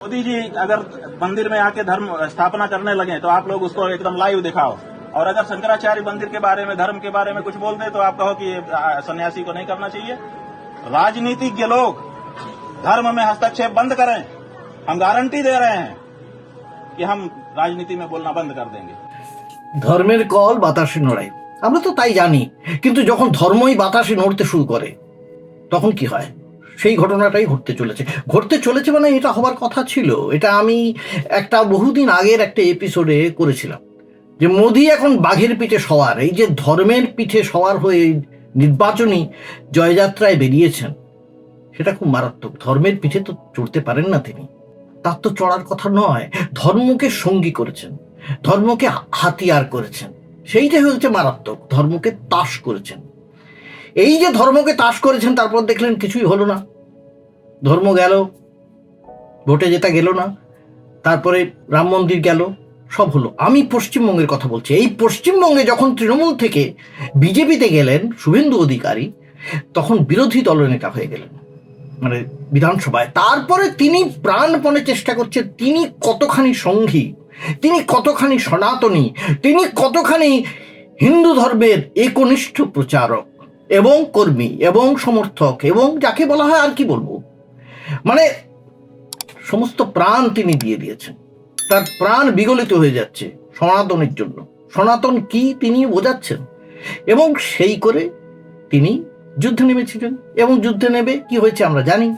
मोदी जी अगर मंदिर में आके धर्म स्थापना करने लगे तो आप लोग उसको एकदम लाइव दिखाओ और अगर शंकराचार्य मंदिर के बारे में धर्म के बारे में कुछ बोल दे तो आप कहो कि ये आ, सन्यासी को नहीं करना चाहिए राजनीतिज्ञ लोग धर्म में हस्तक्षेप बंद करें हम गारंटी दे रहे हैं कि हम राजनीति में बोलना बंद कर देंगे ধর্মের কল বাতাসে নড়ায় আমরা তো তাই জানি কিন্তু যখন ধর্মই বাতাসে নড়তে শুরু করে তখন কি হয় সেই ঘটনাটাই ঘটতে চলেছে। ঘটতে চলেছে মানে এটা হবার কথা ছিল। এটা আমি একটা বহুদিন আগের একটা এপিসোডে করেছিলাম। যে মোদি এখন বাঘের পিঠে সওয়ার। এই যে ধর্মের পিঠে সওয়ার হয়ে নির্বাচনী জয়যাত্রায় বেরিয়েছেন, সেটা খুব মারাত্মক। ধর্মের পিঠে তো চড়তে পারেন না তিনি। তার তো চড়ার কথা নয়। ধর্মকে সঙ্গী করেছেন। ধর্মকে হাতিয়ার করেছেন। সেইটাই হচ্ছে মারাত্মক। ধর্মকে তাস করেছেন। এই যে ধর্মকে তাস করেছেন, তারপর দেখলেন কিছুই হলো না। ধর্ম গেল, ভোটে যেটা গেল না, তারপরে রাম মন্দির গেল, সব হলো। আমি পশ্চিমবঙ্গের কথা বলছি। এই পশ্চিমবঙ্গে যখন তৃণমূল থেকে বিজেপিতে গেলেন শুভেন্দু অধিকারী, তখন বিরোধী দলনেতা হয়ে গেলেন মানে বিধানসভায়। তারপরে তিনি প্রাণপণে চেষ্টা করছেন, তিনি কতখানি সঙ্গী, তিনি কতখানি সনাতনী, তিনি কতখানি হিন্দু ধর্মের একনিষ্ঠ প্রচারক এবং কর্মী এবং সমর্থক এবং যাকে বলা হয় আর কি বলব মানে সমস্ত প্রাণ তিনি দিয়ে দিয়েছেন। তার প্রাণ বিগলিত হয়ে যাচ্ছে সনাতনের জন্য। সনাতন কি তিনি বোঝাচ্ছেন? এবং সেই করে তিনি যুদ্ধে নেমেছিলেন। এবং যুদ্ধে নেবে কি হয়েছে আমরা জানি,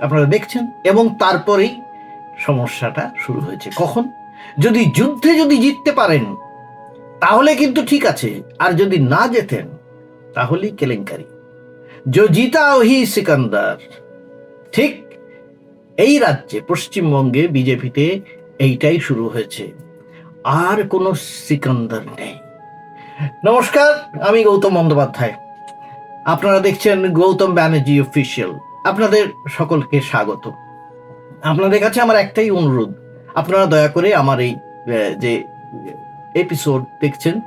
আপনারা দেখছেন। এবং তারপরেই সমস্যাটা শুরু হয়েছে। কখন? যদি যুদ্ধে যদি জিততে পারেন, তাহলে কিন্তু ঠিক আছে। আর যদি না যেতেন তাহলেই কেলেঙ্কারি। जो জিতা ওহি সিকান্দার, ঠিক এই রাজ্যে পশ্চিমবঙ্গে বিজেপিতে এইটাই শুরু হয়েছে। আর কোনো সিকান্দার নেই। নমস্কার, আমি গৌতম বন্দ্যোপাধ্যায়। আপনারা দেখছেন গৌতম ব্যানার্জি অফিসিয়াল। আপনাদের সকলকে স্বাগত। আপনাদের কাছে আমার একটাই অনুরোধ। আপনারা দয়া করে আমার এই যে এপিসোড দেখছেন,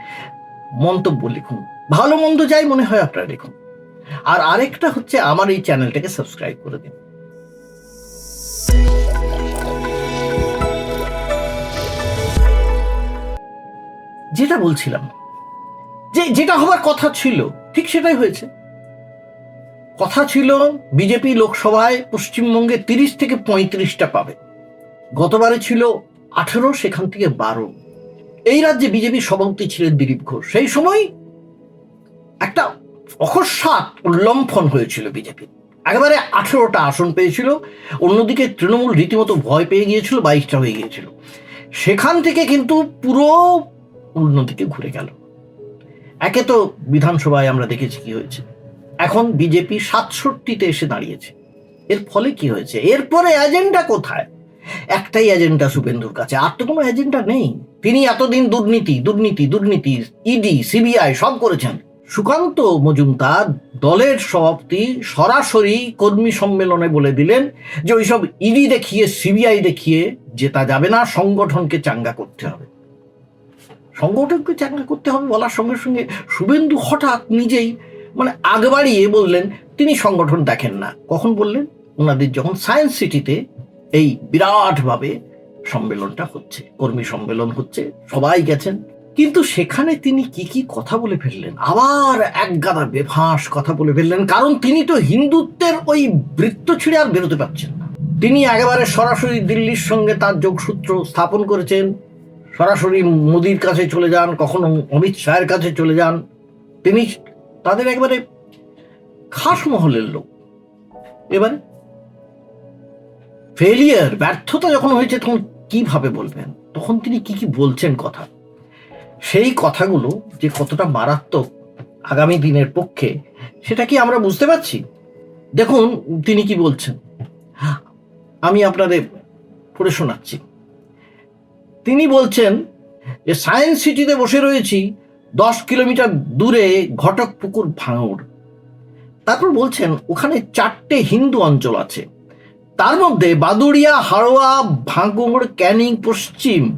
মন্তব্য লিখুন। ভালো মন্দ যাই মনে হয় আপনারা লিখুন। আর আরেকটা হচ্ছে আমার এই চ্যানেলটাকে সাবস্ক্রাইব করে দিন। যেটা বলছিলাম, যে যেটা হবার কথা ছিল, ঠিক সেটাই হয়েছে। কথা ছিল, বিজেপি লোকসভায় পশ্চিমবঙ্গে তিরিশ থেকে পঁয়ত্রিশটা পাবে। গতবারে ছিল আঠেরো, সেখান থেকে বারো। এই রাজ্যে বিজেপি সভাপতি ছিলেন দিলীপ ঘোষ। সেই সময় একটা অকস্মাৎ উল্লম্ফন হয়েছিল বিজেপি একেবারে আঠেরোটা আসন পেয়েছিল। অন্যদিকে তৃণমূল রীতিমতো ভয় পেয়ে গিয়েছিল, বাইশটা হয়ে গিয়েছিল। সেখান থেকে কিন্তু পুরো অন্যদিকে ঘুরে গেল। একে তো বিধানসভায় আমরা দেখেছি কি হয়েছে। এখন বিজেপি সাতষট্টিতে এসে দাঁড়িয়েছে। এর ফলে কি হয়েছে? এরপরে এজেন্ডা কোথায়? একটাই এজেন্ডা শুভেন্দুর কাছে। আর তো কোনো এজেন্ডা নেই। তিনি এতদিন দুর্নীতি দুর্নীতি দুর্নীতি ইডি সিবিআই সব করেছেন। সুকান্ত মজুমদার দলের সভাপতি সরাসরি কর্মী সম্মেলনে বলে দিলেন যে ওইসব ইডি দেখিয়ে, সিবিআই দেখিয়ে জেতা যাবে না, সংগঠনকে চাঙ্গা করতে হবে। সংগঠনকে চাঙ্গা করতে হবে বলার সঙ্গে সঙ্গে শুভেন্দু হঠাৎ নিজেই মানে আগ বাড়িয়ে বললেন, তিনি সংগঠন দেখেন না। কখন বললেন? ওনাদের যখন সায়েন্স সিটিতে এই বিরাটভাবে সম্মেলনটা হচ্ছে, কর্মী সম্মেলন হচ্ছে, সবাই গেছেন। কিন্তু সেখানে তিনি কি কি কথা বলে ফেললেন? আবার এক গাদা বেফাঁস কথা বলে ফেললেন, কারণ তিনি তো হিন্দুত্বের ওই বৃত্ত ছিঁড়ে আর বেরোতে পারছেন না। তিনি একেবারে সরাসরি দিল্লির সঙ্গে তার যোগসূত্র স্থাপন করেছেন। সরাসরি মোদির কাছে চলে যান, কখনো অমিত শাহের কাছে চলে যান। তিনি তাদের একেবারে খাস মহলের লোক। এবারে ফেলিয়ার ব্যর্থতা যখন হয়েছে, তখন কীভাবে বলবেন? তখন তিনি কি কি বলছেন কথা সেই কথাগুলো যে কতটা মারাত্মক আগামী দিনের পক্ষে, সেটা কি আমরা বুঝতে পারছি? দেখুন, তিনি কি বলছেন। আমি আপনাদের পড়ে শোনাচ্ছি। তিনি বলছেন যে, সায়েন্স সিটিতে বসে রয়েছি, দশ কিলোমিটার দূরে ঘটক পুকুর ভাঙড়। তারপর বলছেন, ওখানে চারটে হিন্দু অঞ্চল আছে। তার মধ্যে বাদুড়িয়া হাড়োয়া ভাঙড় ক্যানিং, পশ্চিম।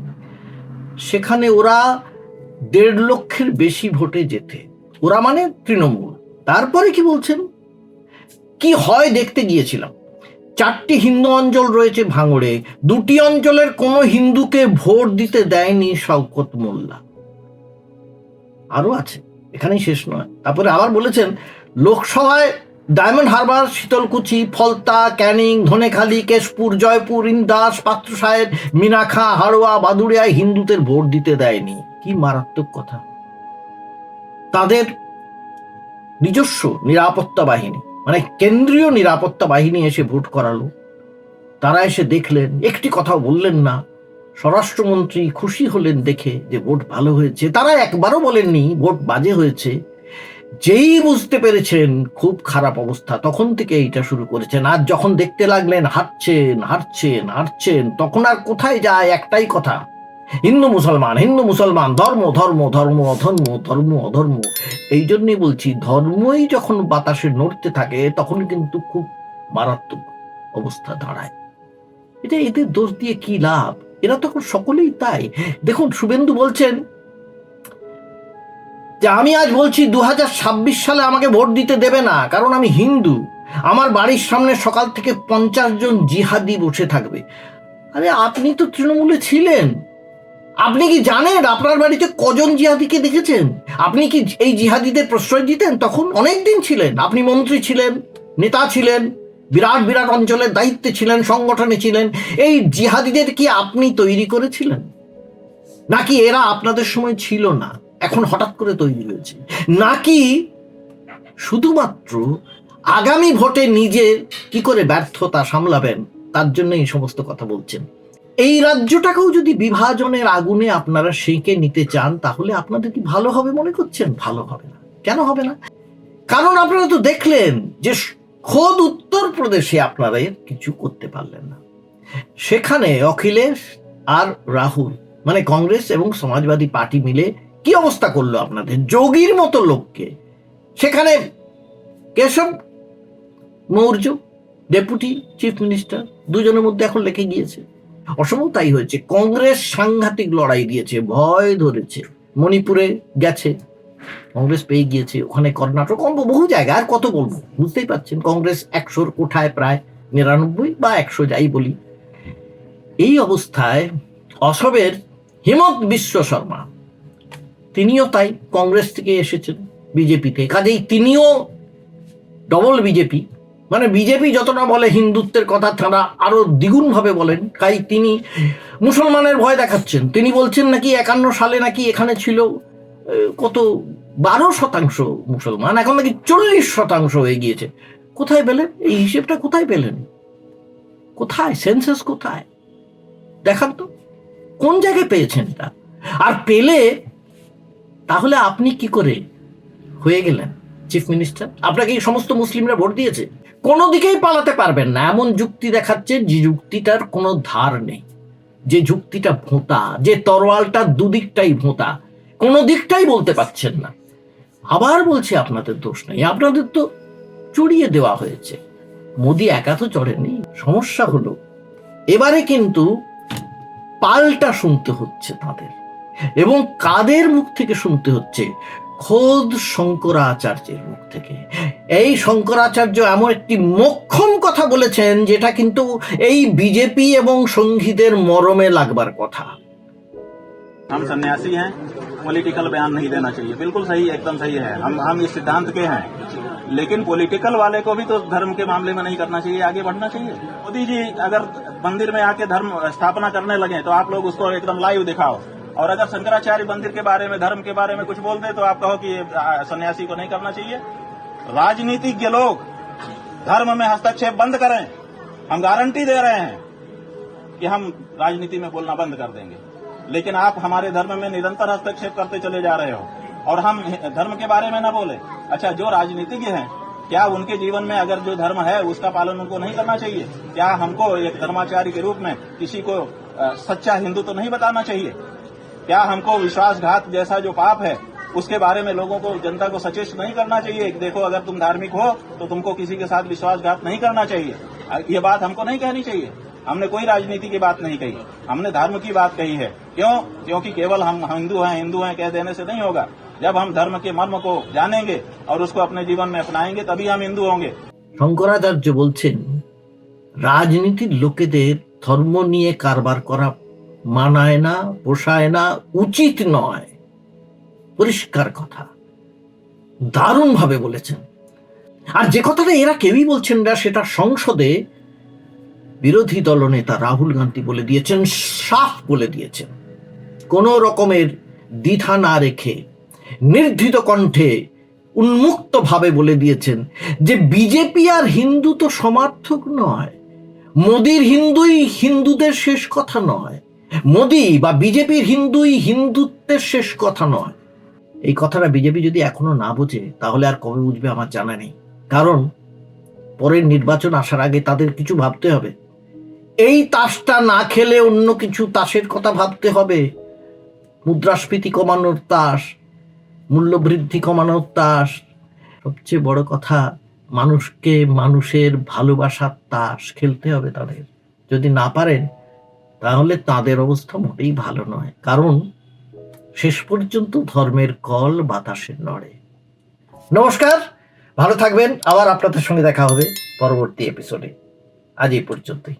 সেখানে ওরা দেড় লক্ষের বেশি ভোটে যেতে ওরা মানে তৃণমূল। তারপরে কি বলছেন? কি হয় দেখতে গিয়েছিলাম। চারটি হিন্দু অঞ্চল রয়েছে ভাঙড়ে। দুটি অঞ্চলের কোনো হিন্দুকে ভোট দিতে দেয়নি শওকত মোল্লা। আরও আছে। এখানেই শেষ নয়। তারপরে আবার বলেছেন, লোকসভায় Diamond Harbour, Sitalkuchi, Falta, Canning, Dhanekhali, Keshpur, Joypur, Indas পাত্র সাহেব মিনাখা হাড়োয়া, বাদুড়িয়ায় হিন্দুদের ভোট দিতে দেয়নি। কি মারাত্মক কথা? তাদের নিজস্ব নিরাপত্তা বাহিনী মানে কেন্দ্রীয় নিরাপত্তা বাহিনী এসে ভোট করালো। তারা এসে দেখলেন, একটি কথাও বললেন না। স্বরাষ্ট্রমন্ত্রী খুশি হলেন দেখে যে ভোট ভালো হয়েছে। তারা একবারও বলেননি ভোট বাজে হয়েছে। যেই বুঝতে পেরেছেন খুব খারাপ অবস্থা, তখন থেকে এইটা শুরু করেছেন। আর যখন দেখতে লাগলেন, হাঁটছেন হাঁটছেন হাঁটছেন, তখন আর কোথায় যায় একটাই কথা হিন্দু মুসলমান হিন্দু মুসলমান, ধর্ম ধর্ম ধর্ম অধর্ম ধর্ম অধর্ম এই জন্যই বলছি, ধর্মই যখন বাতাসে নড়তে থাকে, তখন কিন্তু খুব মারাত্মক অবস্থা দাঁড়ায়। এটা এদের দোষ দিয়ে কি লাভ? এরা তখন সকলেই তাই। দেখুন, শুভেন্দু বলছেন যে, আমি আজ বলছি দু হাজার ছাব্বিশ সালে আমাকে ভোট দিতে দেবে না, কারণ আমি হিন্দু। আমার বাড়ির সামনে সকাল থেকে পঞ্চাশ জন জিহাদি বসে থাকবে। আরে, আপনি তো তৃণমূলে ছিলেন। আপনি কি জানেন আপনার বাড়িতে কজন জিহাদিকে দেখেছেন? আপনি কি এই জিহাদিদের প্রশ্রয় দিতেন? তখন অনেক দিন ছিলেন। আপনি মন্ত্রী ছিলেন, নেতা ছিলেন, বিরাট বিরাট অঞ্চলের দায়িত্বে ছিলেন, সংগঠনে ছিলেন। এই জিহাদিদের কি আপনি তৈরি করেছিলেন? নাকি এরা আপনাদের সময় ছিল না? এখন হঠাৎ করে তৈরি হয়েছে। নাকি শুধুমাত্র আগামী ভোটে নিজের কি করে ব্যর্থতা সামলাবেন? তার জন্য এই সমস্ত কথা বলছেন। এই রাজ্যটাকেও যদি বিভাজনের আগুনে আপনারা সেঁকে নিতে চান, তাহলে আপনাদের কি ভালো হবে মনে করছেন? ভালো হবে না। কেন হবে না? কারণ আপনারা তো দেখলেন যে খোদ উত্তরপ্রদেশে আপনারা এর কিছু করতে পারলেন না। সেখানে অখিলেশ আর রাহুল মানে কংগ্রেস এবং সমাজবাদী পার্টি মিলে কি অবস্থা করল আপনাদের? যোগীর মতো লোককে। সেখানে Keshav Maurya, deputy chief minister, দুজনের মধ্যে এখন লেগে গিয়েছে। অসম তাই হয়েছে। কংগ্রেস সাংঘাতিক লড়াই দিয়েছে, ভয় ধরেছে। মণিপুরে গেছে, কংগ্রেস পেয়ে গিয়েছে। ওখানে কর্ণাটক অন্য বহু জায়গায়। আর কত বলব? বুঝতেই পারছেন, কংগ্রেস একশোর কোঠায় প্রায় নিরানব্বই বা একশো যাই বলি। এই অবস্থায় অসমের হিমন্ত বিশ্ব শর্মা, তিনিও তাই কংগ্রেস থেকে এসেছেন বিজেপিতে। কাজেই তিনিও ডবল বিজেপি। মানে বিজেপি যতটা বলে হিন্দুত্বের কথা, তারা আরও দ্বিগুণ ভাবে বলেন। তাই তিনি মুসলমানের ভয় দেখাচ্ছেন। তিনি বলছেন নাকি একান্ন সালে নাকি এখানে ছিল কত, বারো শতাংশ মুসলমান, এখন নাকি চল্লিশ শতাংশ হয়ে গিয়েছে। কোথায় পেলেন? এই হিসেবটা কোথায় পেলেন? কোথায়? সেন্সাস কোথায়? দেখান তো, কোন জায়গায় পেয়েছেন এটা? আর পেলে তাহলে আপনি কি করে হয়ে গেলেন, চিফ মিনিস্টার? আপনাকে এই সমস্ত মুসলিমরা ভোট দিয়েছে? কোনো দিকেই পালাতে পারবেন না। এমন যুক্তি দেখাচ্ছে যে যুক্তিটার কোনো ধার নেই। যে যুক্তিটা ভোঁতা, যে তরোয়ালটা দুদিকটাই ভোঁতা, কোনো দিকটাই বলতে পারছেন না। আবার বলছি, আপনাদের দোষ নেই। আপনাদের তো চড়িয়ে দেওয়া হয়েছে। মোদি একা তো চড়েনি সমস্যা হলো, এবারে কিন্তু পাল্টা শুনতে হচ্ছে তাদের। এবং কাদের মুখ থেকে শুনতে হচ্ছে? খোদ শঙ্করাচার্যের মুখ থেকে এই শঙ্করাচার্য এমন একটি মক্ষম কথা বলেছেন যেটা কিন্তু এই বিজেপি এবং সঙ্গীদের মরমে লাগবার কথা हम सन्यासी हैं पॉलिटिकल बयान नहीं देना चाहिए बिल्कुल सही एकदम सही है हम हम इस सिद्धांत के हैं लेकिन पॉलिटिकल वाले को भी तो धर्म के मामले में नहीं करना चाहिए आगे बढ़ना चाहिए मोदी जी अगर मंदिर में आके धर्म स्थापना करने लगे तो आप लोग उसको एकदम लाइव दिखाओ और अगर शंकराचार्य मंदिर के बारे में, धर्म के बारे में कुछ बोल दे तो आप कहो कि सन्यासी को नहीं करना चाहिए। राजनीतिज्ञ लोग धर्म में हस्तक्षेप बंद करें। हम गारंटी दे रहे हैं कि हम राजनीति में बोलना बंद कर देंगे। लेकिन आप हमारे धर्म में निरंतर हस्तक्षेप करते चले जा रहे हो और हम धर्म के बारे में न बोले। अच्छा जो राजनीतिज्ञ हैं, क्या उनके जीवन में अगर जो धर्म है, उसका पालन उनको नहीं करना चाहिए? क्या हमको एक धर्माचार्य के रूप में किसी को सच्चा हिंदू तो नहीं बताना चाहिए? क्या हमको विश्वासघात जैसा जो पाप है उसके बारे में लोगों को जनता को सचेत नहीं करना चाहिए कि देखो अगर तुम धार्मिक हो तो तुमको किसी के साथ विश्वासघात नहीं करना चाहिए अ, ये बात हमको नहीं कहनी चाहिए हमने कोई राजनीति की बात नहीं कही हमने धर्म की बात कही है क्यों क्योंकि केवल हम हिंदू हैं हिंदू हैं कह देने से नहीं होगा जब हम धर्म के मर्म को जानेंगे और उसको अपने जीवन में अपनाएंगे तभी हम हिंदू होंगे শঙ্করাচার্য বলছেন রাজনীতির লোকেদের ধর্ম নিয়ে কারবার করা মানায় না, পোষায় না, উচিত নয়। পরিষ্কার কথা। দারুণভাবে বলেছেন। আর যে কথাটা এরা কেউই বলছেন না, সেটা সংসদে বিরোধী দলনেতা রাহুল গান্ধী বলে দিয়েছেন, সাফ বলে দিয়েছেন। কোনো রকমের দ্বিধা না রেখে, নির্ধিত কণ্ঠে উন্মুক্তভাবে বলে দিয়েছেন যে বিজেপি আর হিন্দু তো সমার্থক নয়। মোদির হিন্দুই হিন্দুদের শেষ কথা নয়। মোদি বা বিজেপির হিন্দুই হিন্দুত্বের শেষ কথা নয়। এই কথাটা বিজেপি যদি এখনও না বোঝে, তাহলে আর কবে বুঝবে আমার জানা নেই। কারণ, পরের নির্বাচন আসার আগে তাদের কিছু ভাবতে হবে। এই তাসটা না খেলে অন্য কিছু তাসের কথা ভাবতে হবে। মুদ্রাস্ফীতি কমানোর তাস, মূল্যবৃদ্ধি কমানোর তাস, সবচেয়ে বড় কথা, মানুষকে মানুষের ভালোবাসার তাস খেলতে হবে তাদের। যদি না পারেন তাহলে তাদের অবস্থা মোটেই ভালো নয়। কারণ শেষ পর্যন্ত ধর্মের কল বাতাসে নড়ে। নমস্কার, ভালো থাকবেন। আবার আপনাদের সঙ্গে দেখা হবে পরবর্তী এপিসোডে আজ এই পর্যন্তই।